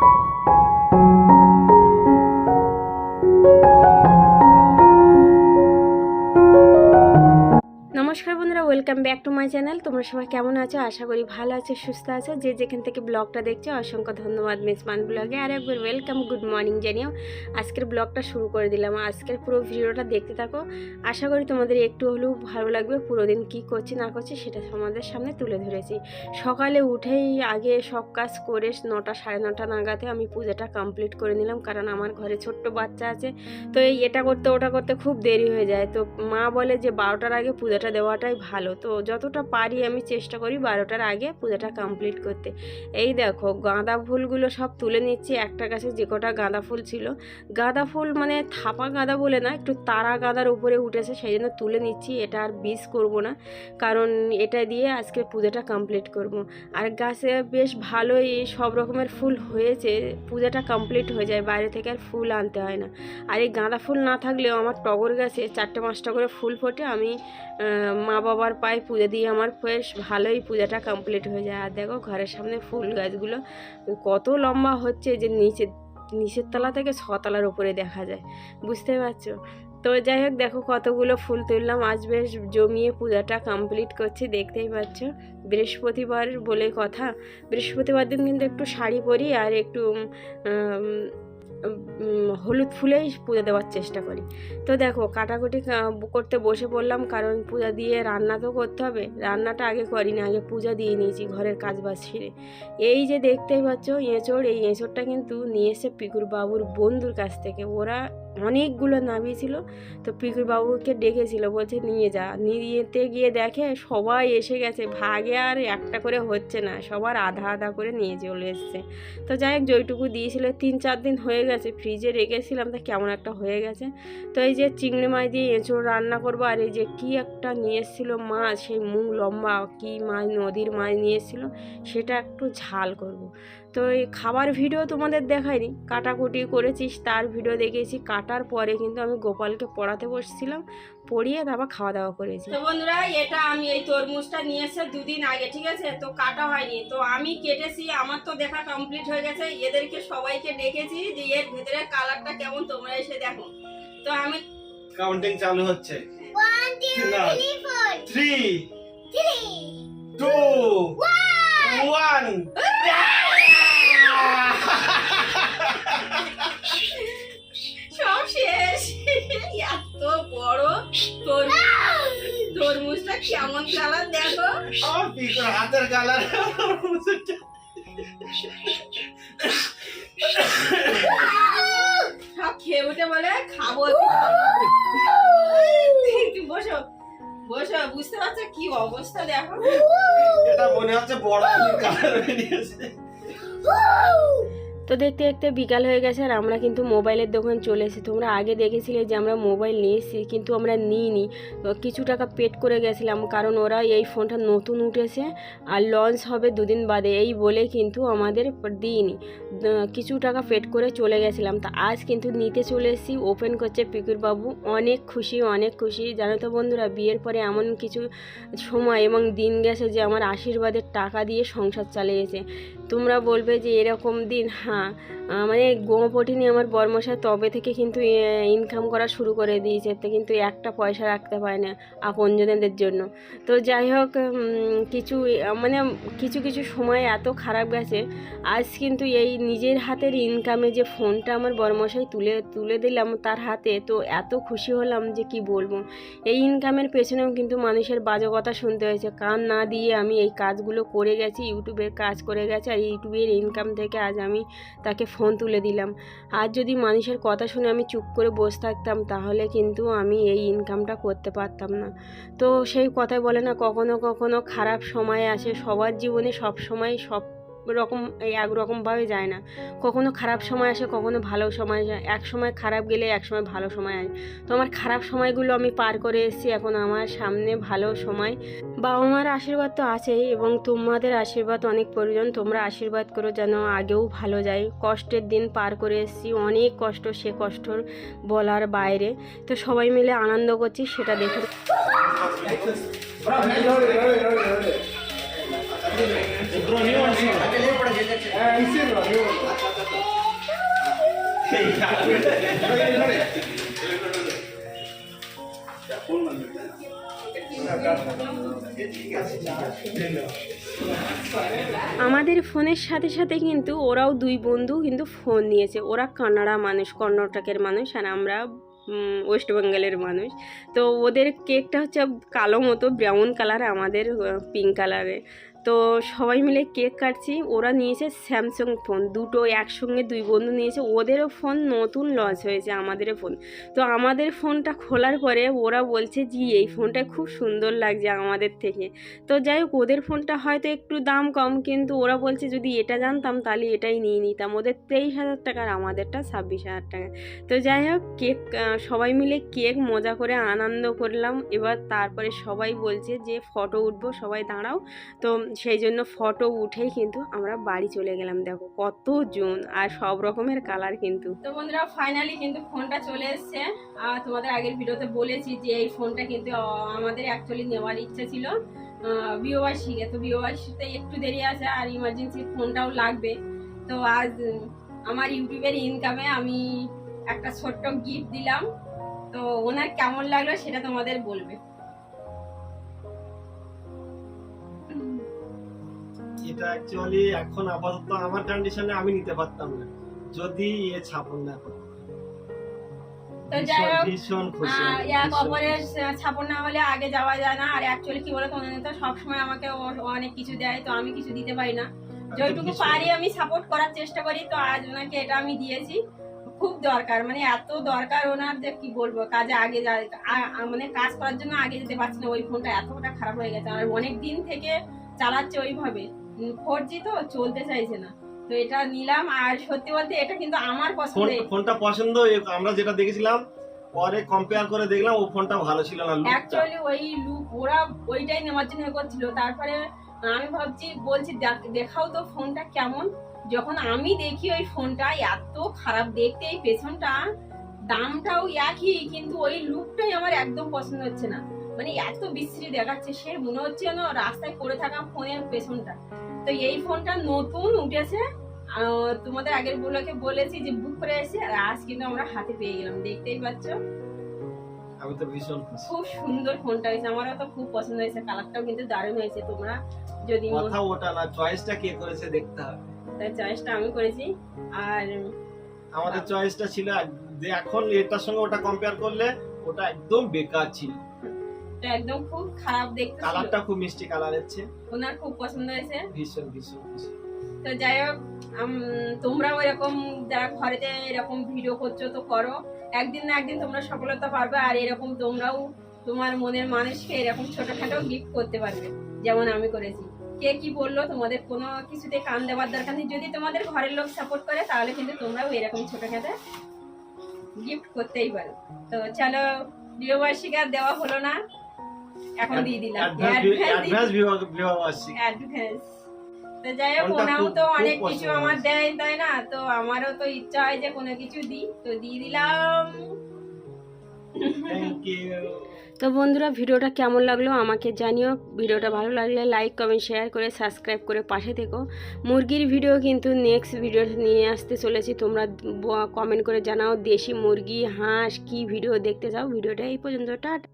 Música welcome back to my channel. তোমরা সবাই কেমন আছো? আশা করি ভালো আছো, সুস্থ আছো। যে যেখান থেকে ব্লগটা দেখছ, অসংখ্য ধন্যবাদ মিসমান ব্লগে। আর একবার ওয়েলকাম, গুড মর্নিং জানিও। আজকের ব্লগটা শুরু করে দিলাম। আজকের পুরো ভিডিওটা দেখতে থাকো। আশা করি তোমাদের একটু হলেও ভালো লাগবে পুরো দিন কী করছি, না করছি সেটা তোমাদের সামনে তুলে ধরেছি। সকালে উঠেই আগে সব কাজ করে নটা, সাড়ে নটা নাগাদে আমি পূজাটা কমপ্লিট করে নিলাম। কারণ আমার ঘরে ছোট্ট বাচ্চা আছে। তো এই এটা করতে, ওটা করতে খুব দেরি হয়ে যায়। তো মা বলে যে বারোটার আগে পূজাটা দেওয়াটাই ভালো। তো যতটা পারি আমি চেষ্টা করি বারোটার আগে পূজাটা কমপ্লিট করতে। এই দেখো, গাঁদা ফুলগুলো সব তুলে নিচ্ছি। একটা গাছে যে কটা গাঁদা ফুল ছিল। গাঁদা ফুল মানে থাপা গাঁদা বলে না, একটু তারা গাঁদার উপরে উঠেছে, সেই জন্য তুলে নিচ্ছি। এটা আর বিষ করব না, কারণ এটা দিয়ে আজকে পূজাটা কমপ্লিট করব। আর গাছে বেশ ভালোই সব রকমের ফুল হয়েছে। পূজাটা কমপ্লিট হয়ে যায়, বাইরে থেকে আর ফুল আনতে হয় না। আর এই গাঁদা ফুল না থাকলেও আমার টগর গাছে চারটে পাঁচটা করে ফুল ফোটে। আমি মা মা বাবার পায়ে, পুজো দিয়ে আমার বেশ ভালোই পূজাটা কমপ্লিট হয়ে যায়। আর দেখো ঘরের সামনে ফুল গাছগুলো কত লম্বা হচ্ছে যে নিচে নিচের তলা থেকে ছতলার উপরে দেখা যায়। বুঝতে পারছ? তো যাই হোক, দেখো কতগুলো ফুল তুললাম। আজ বেশ জমিয়ে পূজাটা কমপ্লিট করছি, দেখতেই পাচ্ছ। বৃহস্পতিবার বলে কথা। বৃহস্পতিবার দিন কিন্তু একটু শাড়ি পরি আর একটু হলুদ ফুলেই পুজো দেওয়ার চেষ্টা করি। তো দেখো, কাটাকুটি করতে বসে পড়লাম কারণ পূজা দিয়ে রান্না তো করতে হবে। রান্নাটা আগে করিনি, আগে পূজা দিয়ে নিয়েছি ঘরের কাজ বাজ সেরে। এই যে দেখতেই পাচ্ছ, এঁচড়, এই এঁচড়টা কিন্তু নিয়ে এসে পিকুর বাবুর বন্ধুর কাছ থেকে। ওরা অনেকগুলো নামিয়েছিল তো বাবুকে ডেকেছিল, বলছে, নিয়ে যা। নিয়েতে গিয়ে দেখে সবাই এসে গেছে, ভাগে আর একটা করে হচ্ছে না, সবার আধা আধা করে নিয়ে চলে এসছে। তো যাই হোক, যেইটুকু দিয়েছিল, তিন চার দিন হয়ে গেছে, ফ্রিজে রেখেছিলাম, তা কেমন একটা হয়ে গেছে। তো এই যে চিংড়ি মাছ দিয়ে এঁচড় রান্না করব, আর এই যে কি একটা নিয়ে এসেছিল মাছ, সেই মুখ লম্বা, কি মাছ, নদীর মাছ নিয়ে এসেছিল, সেটা একটু ঝাল করব। তো এই খাবার ভিডিও তোমাদের দেখাইনি, কাটাকুটি করেছিস, তার ভিডিও দেখেছি কাটার পরে কিন্তু আমি গোপালকে পড়াতে বসছিলাম পড়িয়ে তারপর খাওয়া দাওয়া করেছি। তো বন্ধুরা এটা আমি এই তরমুজটা নিয়ে এসে দুদিন আগে ঠিক আছে? তো কাটা হয়নি। তো আমি কেটেছি আমার তো দেখা কমপ্লিট হয়ে গেছে। এদেরকে সবাইকে ডেকেছি যে এর ভেতরে কালারটা কেমন তোমরা এসে দেখো। তো আমি কাউন্টিং চালু হচ্ছে। 1 2 3 2 1 1 সব খেয়ে উঠে বলে খাব। বসো বসো বুঝতে পারছ কি অবস্থা দেখো। এটা মনে হচ্ছে বড় আলুর কালার বেরিয়েছে তো দেখতে দেখতে বিকাল হয়ে গেছে আর আমরা কিন্তু মোবাইলের দোকান চলে এসেছি। তোমরা আগে দেখেছিলে যে আমরা মোবাইল নিয়ে এসেছি, কিন্তু আমরা নিইনি। কিছু টাকা পেড করে গেছিলাম, কারণ ওরা এই ফোনটা নতুন উঠেছে আর লঞ্চ হবে দুদিন বাদে। এই বলে কিন্তু আমাদের দিইনি। কিছু টাকা পেড করে চলে গেছিলাম। তা আজ কিন্তু নিতে চলে এসেছি ওপেন করছে পিকুর বাবু অনেক খুশি অনেক খুশি। জানো তো বন্ধুরা, বিয়ের পরে এমন কিছু সময় এবং দিন গেছে যে আমার আশীর্বাদের টাকা দিয়ে সংসার চালিয়েছে। তোমরা বলবে যে এরকম দিন হ্যাঁ মানে গোমপটিনি আমার বর্মশাই তবে থেকে কিন্তু ইনকাম করা শুরু করে দিয়েছে। তো কিন্তু একটা পয়সা রাখতে পারে না আপনজনদের জন্য। তো যাই হোক কিছু মানে কিছু কিছু সময় এত খারাপ গেছে। আজ কিন্তু এই নিজের হাতের ইনকামে যে ফোনটা আমার বর্মশাই তুলে তুলে দিলাম তার হাতে, তো এত খুশি হলাম যে কি বলব? এই ইনকামের পেছনেও কিন্তু মানুষের বাজে কথা শুনতে হয়েছে। কান না দিয়ে আমি এই কাজগুলো করে গেছি ইউটিউবের কাজ করে গেছি, আর ইউটিউবের ইনকাম থেকে আজ আমি তাকে ফোন তুলে দিলাম। আর যদি মানুষের কথা শুনে আমি চুপ করে বসে থাকতাম, তাহলে কিন্তু আমি এই ইনকামটা করতে পারতাম না। তো সেই কথাই বলে না, কখনো কখনো খারাপ সময় আসে, সবার জীবনে সব সময় সব রকম, এই একরকমভাবে যায় না। কখনো খারাপ সময় আসে, কখনো ভালো সময় যায়। এক সময় খারাপ গেলে এক সময় ভালো সময় আসে। তো আমার খারাপ সময়গুলো আমি পার করে এসেছি, এখন আমার সামনে ভালো সময় বাবা মার আশীর্বাদ তো আছেই এবং তোমাদের আশীর্বাদ অনেক প্রয়োজন। তোমরা আশীর্বাদ করো যেন আগেও ভালো যায়। কষ্টের দিন পার করে এসেছি, অনেক কষ্ট সে কষ্টর বলার বাইরে। তো সবাই মিলে আনন্দ করছি, সেটা দেখে আমাদের ফোনের সাথে সাথে কিন্তু ওরাও দুই বন্ধু কিন্তু ফোন নিয়েছে। ওরা কানাডা মানুষ, কর্ণাটকের মানুষ আর আমরা ওয়েস্ট বেঙ্গলের মানুষ। তো ওদের কেকটা হচ্ছে কালো মতো, ব্রাউন কালার, আমাদের পিঙ্ক কালারে তো সবাই মিলে কেক কাটছি। ওরা নিয়েছে স্যামসাং ফোন দুটো একসঙ্গে দুই বন্ধু নিয়েছে। ওদেরও ফোন নতুন লঞ্চ হয়েছে, আমাদেরও ফোন তো আমাদের ফোনটা খোলার পরে ওরা বলছে, জি, এই ফোনটা খুব সুন্দর লাগছে আমাদের থেকে। তো যাই হোক, ওদের ফোনটা হয়তো একটু দাম কম, কিন্তু ওরা বলছে, যদি এটা জানতাম, তাহলে এটাই নিয়ে নিতাম। ওদের তেইশ হাজার টাকার আমাদেরটা ছাব্বিশ হাজার টাকা। তো যাই হোক, কেক সবাই মিলে কেক মজা করে আনন্দ করলাম। এবার তারপরে সবাই বলছে যে, ফটো উঠবো, সবাই দাঁড়াও। তো সেই জন্য ফটো উঠেই কিন্তু আমরা বাড়ি চলে গেলাম। দেখো কত জুন আর সব রকমের কালার কিন্তু। তো বন্ধুরা ফাইনালি কিন্তু ফোনটা চলে এসছে। আর তোমাদের আগের ভিডিওতে বলেছি যে এই ফোনটা কিন্তু আমাদের অ্যাকচুয়ালি নেওয়ার ইচ্ছা ছিল। বিওবাসীকে তো বিওবাসীতে একটু দেরি আছে আর ইমার্জেন্সি ফোনটাও লাগবে। তো আজ আমার ইউটিউবের ইনকামে আমি একটা ছোট্ট গিফট দিলাম। তো ওনার কেমন লাগল সেটা তোমাদের বলবে। এটা অ্যাকচুয়ালি এখন আপাতত আমার কন্ডিশনে আমি নিতে পারতাম না। যদি এ ছাপন না করতো। তো যাই হোক ভীষণ খুশি আহ, আমি, এক ভীষণ অপরের ছাপন না হলে আগে যাওয়া যায় না। আর অ্যাকচুয়ালি কি বলতো ওনারা সবসময় আমাকে অনেক কিছু দেয় তো আমি কিছু দিতে পারি না। যেটুকু পারি আমি সাপোর্ট করার চেষ্টা করি তো আজ ওনাকে এটা আমি দিয়েছি। খুব দরকার মানে এত দরকার ওনার যে কি বলব কাজে আগে মানে কাজ করার জন্য আগে যেতে পারছি না ওই ফোনটা এতটা খারাপ হয়ে গেছে। আর অনেক দিন থেকে চালাচ্ছে ওইভাবে। ফোর জি তো চলতে চাইছে না। তো এটা নিলাম আর সত্যি বলতে এটা কিন্তু আমার ফোন পছন্দের ফোনটা পছন্দ আমরা যেটা দেখেছিলাম পরে কম্পেয়ার করে দেখলাম ও ফোনটা ভালো ছিল না অ্যাকচুয়ালি ওই লুক ওরা ওইটাই নেওয়ার জন্য করছিল। তারপরে আমি ভাবছি বলছি দেখাও তো ফোনটা কেমন। যখন আমি দেখি ওই ফোনটা এত খারাপ দেখতে এই পেছনটা দামটাও একই কিন্তু ওই লুকটাই আমার একদম পছন্দ হচ্ছে না। মানে এত বিশ্রী দেখাচ্ছে সে মনে হচ্ছে যেন রাস্তায় পড়ে থাকা ফোনের পেছনটা। তো এই ফোনটা নতুন উঠেছে। তোমাদের আগের গুলোকে বলেছি যে বুক করে এসে আর আজ কিন্তু আমরা হাতে পেয়ে গেলাম দেখতেই পাচ্ছ। আমি তো ভীষণ খুব সুন্দর ফোনটা হয়েছে আমারও তো খুব পছন্দ হয়েছে কালারটাও কিন্তু দারুণ হয়েছে তোমরা যদি কথা ওটা না চয়েসটা কে করেছে দেখতে হবে। তাই চয়েসটা আমি করেছি আর আমাদের চয়েসটা ছিল যে এখন এটার সঙ্গে ওটা কম্পেয়ার করলে ওটা একদম বেকার ছিল। এটা একদম খুব খারাপ দেখতে কালারটা খুব মিষ্টি কালার হচ্ছে। ওনার খুব পছন্দ হয়েছে। ভীষণ ভীষণ তো যাই হোক তোমরাও এরকম যারা ঘরেতে এরকম ভিডিও করছ তো করো। একদিন না একদিন তোমরা সফলতা পারবে আর এরকম তোমরাও তোমার মনের মানুষকে এরকম ছোটখাটো গিফট করতে পারবে যেমন আমি করেছি। কে কি বলল তোমাদের কোনো কিছুতে কান দেওয়ার দরকার নেই। যদি তোমাদের ঘরের লোক সাপোর্ট করে তাহলে কিন্তু তোমরাও এরকম ছোটখাটো গিফট করতেই পারো। তো চলো প্রিয়বার্ষিকা দেওয়া হলো না। এখন দিয়ে দিলাম। অ্যাডভান্স বিবাহ আসছি। অ্যাডভান্স তো যাই হোক ওনাও তো অনেক কিছু আমার দেয় তাই না? তো আমারও তো ইচ্ছা হয় যে কোনো কিছু দিই। তো দিয়ে দিলাম। থ্যাংক ইউ তো বন্ধুরা ভিডিওটা কেমন লাগল আমাকে জানিও। ভিডিওটা ভালো লাগলে লাইক কমেন্ট শেয়ার করে সাবস্ক্রাইব করে পাশে থেকো। মুরগির ভিডিও কিন্তু নেক্সট ভিডিও নিয়ে আসতে চলেছি। তোমরা কমেন্ট করে জানাও দেশি মুরগি হাঁস কি ভিডিও দেখতে চাও। ভিডিওটা এই পর্যন্ত টাটা।